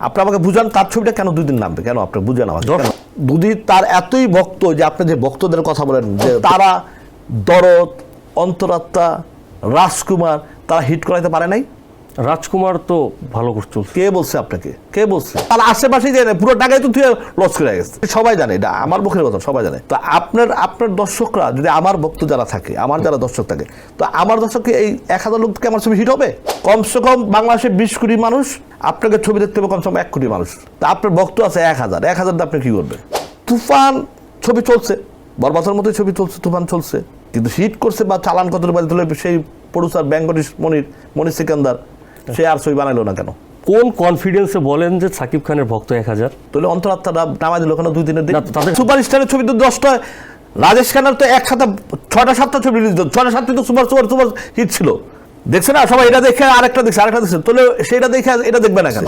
আপনি আমাকে বুঝান তার ছবিটা কেন দুদিন নামবে? কেন আপনি বুঝান আমাকে? দুদি তার এতই ভক্ত যে আপনি যে ভক্তদের কথা বলেন যে তারা দরদ অন্তরাত্মা রাজকুমার তারা হিট করাইতে পারে নাই? রাজকুমার তো ভালো করে চলছে। কে বলছে আপনাকে? কে বলছে? তার আশেপাশে যে পুরো টাকায় তো তুই লস করে গেছে। সবাই জানে, এটা আমার মুখের কথা, সবাই জানে। তো আপনার আপনার দর্শকরা, যদি আমার ভক্ত যারা থাকে, আমার যারা দর্শক থাকে, তো আমার দর্শককে এই এক হাজার লোককে আমার ছবি হিট হবে? কমসে কম বাংলাদেশে বিশ কোটি মানুষ আপনাকে ছবি দেখতে হবে, কমসে কম এক কোটি মানুষ। তা আপনার ভক্ত আছে এক হাজার। এক হাজার আপনি কি করবেন? তুফান ছবি চলছে। বরবাসের মতোই ছবি চলছে, তুফান চলছে। কিন্তু হিট করছে বা চালান কত বাড়ি তুলে সেই প্রডিউসার বেঙ্গলি মনির মনির সিকান্দার সে আর ছবি বানাইলো না কেন? কোন কনফিডেন্সে বলেন যে সাকিব খানের ভক্ত এক হাজার। তাহলে অন্তরাত্মাটা নামা দিল ওখানে দুই দিনের দিন? তাদের- সুপার স্টারের ছবি তো দশটা রাজেশ খানের তো এক সাথে ছটা সাতটা ছবি রিলিজ ছটা সাতটা তো সুপার সুপার সুপার হিট ছিল। দেখছে না? সবাই এটা দেখে আরেকটা দেখছে আরেকটা দেখছে। তাহলে সেটা দেখে এটা দেখবে না কেন?